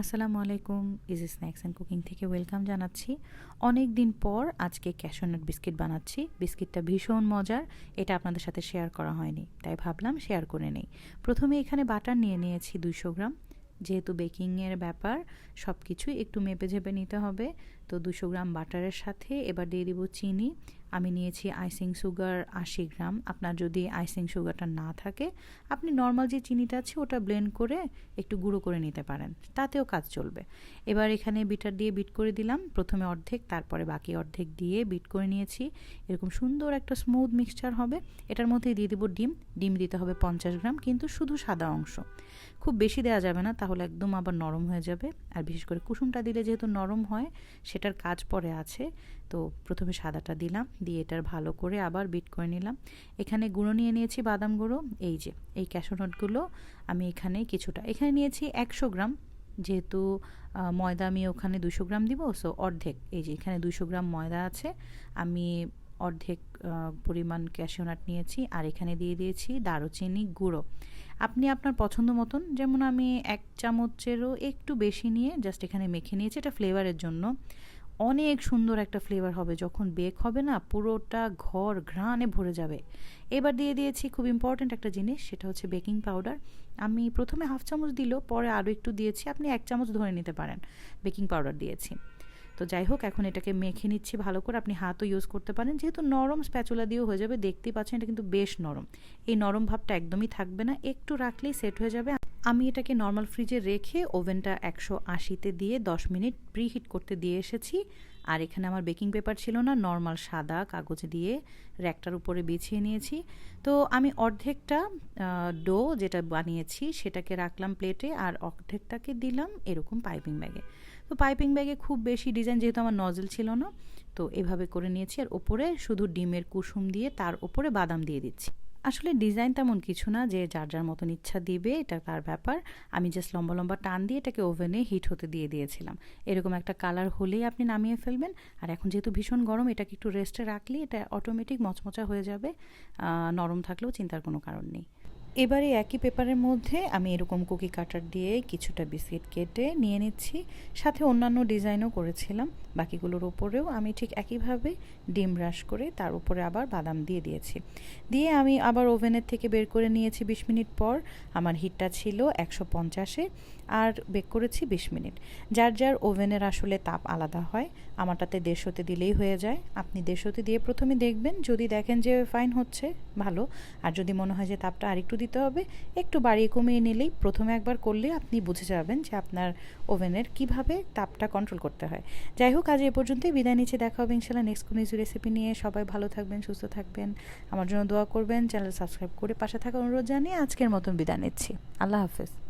আসসালামু আলাইকুম easy snacks and cooking থেকে ওয়েলকাম জানাচ্ছি। অনেক দিন পর আজকে ক্যাশনাট বিস্কিট বানাচ্ছি। বিস্কিটটা ভীষণ মজার, এটা আপনাদের সাথে শেয়ার করা হয়নি, তাই ভাবলাম শেয়ার করে নেই। প্রথমে এখানে বাটার নিয়ে নিয়েছি দুইশো গ্রাম। যেহেতু বেকিংয়ের ব্যাপার সব কিছুই একটু মেপে ঝেপে নিতে হবে। তো দুশো গ্রাম বাটারের সাথে এবার দিয়ে দিব চিনি। আমি নিয়েছি আইসিং সুগার আশি গ্রাম। আপনার যদি আইসিং সুগারটা না থাকে, আপনি নর্মাল যে চিনিটা আছে, ওটা ব্লেন্ড করে একটু গুঁড়ো করে নিতে পারেন। তাতেও কাজ চলবে। এবার এখানে বিটার দিয়ে বিট করে দিলাম। প্রথমে অর্ধেক, তারপরে বাকি অর্ধেক দিয়ে বিট করে নিয়েছি। এরকম সুন্দর একটা স্মুথ মিক্সচার হবে। এটার মধ্যে দিয়ে দিব ডিম। ডিম দিতে হবে পঞ্চাশ গ্রাম, কিন্তু শুধু সাদা অংশ। খুব বেশি দেওয়া যাবে না, তাহলে একদম আবার নরম হয়ে যাবে। আর বিশেষ করে কুসুমটা দিলে যেহেতু নরম হয়, সেটার কাজ পরে আছে। তো প্রথমে সাদাটা দিলাম। দিয়ে এটার ভালো করে আবার বিট করে নিলাম। এখানে গুঁড়ো নিয়ে নিয়েছি বাদাম গুঁড়ো। এই যে, এই ক্যাশোনটগুলো আমি এখানে কিছুটা, এখানে নিয়েছি একশো গ্রাম। যেহেতু ময়দা আমি ওখানে দুশো গ্রাম দিব সো অর্ধেক। এই যে, এখানে দুশো গ্রাম ময়দা আছে। আমি অর্ধেক পরিমাণ ক্যাশিওনাট নিয়েছি আর এখানে দিয়ে দিয়েছি দারুচিনি গুঁড়ো। আপনি আপনার পছন্দ মতন, যেমন আমি এক চামচেরও একটু বেশি নিয়ে জাস্ট এখানে মেখে নিয়েছি, এটা ফ্লেভারের জন্য। অনেক সুন্দর একটা ফ্লেভার হবে। যখন বেক হবে না, পুরোটা ঘর ঘ্রাণে ভরে যাবে। এবার দিয়ে দিয়েছি খুব ইম্পর্ট্যান্ট একটা জিনিস, সেটা হচ্ছে বেকিং পাউডার আমি প্রথমে হাফ চামচ দিল, পরে আরও একটু দিয়েছি। আপনি এক চামচ ধরে নিতে পারেন বেকিং পাউডার দিয়েছি। তো যাই হোক, এখন এটাকে মেখে নিচ্ছি ভালো করে। আপনি হাতও ইউজ করতে পারেন। যেহেতু নরম স্প্যাচুলা দিয়েও হয়ে যাবে, দেখতেই পাচ্ছেন এটা কিন্তু বেশ নরম। এই নরম ভাবটা একদমই থাকবে না। একটু রাখলেই সেট হয়ে যাবে। আমি এটাকে নর্মাল ফ্রিজে রেখে ওভেনটা একশো আশিতে দিয়ে দশ মিনিট প্রিহিট করতে দিয়ে এসেছি। আর এখানে আমার বেকিং পেপার ছিল না নর্মাল সাদা কাগজ দিয়ে র্যাকটার উপরে বিছিয়ে নিয়েছি। তো আমি অর্ধেকটা ডো যেটা বানিয়েছি সেটাকে রাখলাম প্লেটে আর অর্ধেকটাকে দিলাম এরকম পাইপিং ব্যাগে তো পাইপিং ব্যাগে খুব বেশি ডিজাইন যেহেতু আমার নজল ছিল না, তো এভাবে করে নিয়েছি। আর ওপরে শুধু ডিমের কুসুম দিয়ে তার ওপরে বাদাম দিয়ে দিচ্ছি। আসলে ডিজাইন তেমন কিছু না যে যার যার মতন ইচ্ছা দিবে, এটা তার ব্যাপার। আমি জাস্ট লম্বা লম্বা টান দিয়ে এটাকে ওভেনে হিট হতে দিয়ে দিয়েছিলাম। এরকম একটা কালার হলেই আপনি নামিয়ে ফেলবেন। আর এখন যেহেতু ভীষণ গরম, এটাকে একটু রেস্টে রাখলে এটা অটোমেটিক মচমচা হয়ে যাবে। নরম থাকলেও চিন্তার কোনো কারণ নেই। এবারে একই পেপারের মধ্যে আমি এরকম কুকি কাটার দিয়ে কিছুটা বিস্কিট কেটে নিয়ে নিচ্ছি। সাথে অন্যান্য ডিজাইনও করেছিলাম। বাকিগুলোর উপরেও আমি ঠিক একইভাবে ডিম ব্রাশ করে তার উপরে আবার বাদাম দিয়ে দিয়েছি। দিয়ে আমি আবার ওভেনের থেকে বের করে নিয়েছি বিশ মিনিট পর। আমার হিটটা ছিল একশো পঞ্চাশে আর বেক করেছি বিশ মিনিট। যার যার ওভেনের আসলে তাপ আলাদা হয়, আমারটাতে দেড়শোতে দিলেই হয়ে যায়। আপনি দেড়শোতে দিয়ে প্রথমে দেখবেন, যদি দেখেন যে ফাইন হচ্ছে। ভালো। আর যদি মনে হয় যে তাপটা আরেকটু দিতে হবে, একটু বাড়িয়ে কমিয়ে নিলেই প্রথমে একবার করলে আপনি বুঝে যাবেন যে আপনার ওভেনের কীভাবে তাপটা কন্ট্রোল করতে হয়। যাই হোক, আজ এ পর্যন্তই। বিদায় নিচ্ছে। দেখা হবে ইনশাল্লাহ নেক্সট কোনো রেসিপি নিয়ে। সবাই ভালো থাকবেন, সুস্থ থাকবেন। আমার জন্য দোয়া করবেন। চ্যানেল সাবস্ক্রাইব করে পাশে থাকার অনুরোধ জানিয়ে আজকের মতন বিদায় নিচ্ছি। আল্লাহ হাফেজ।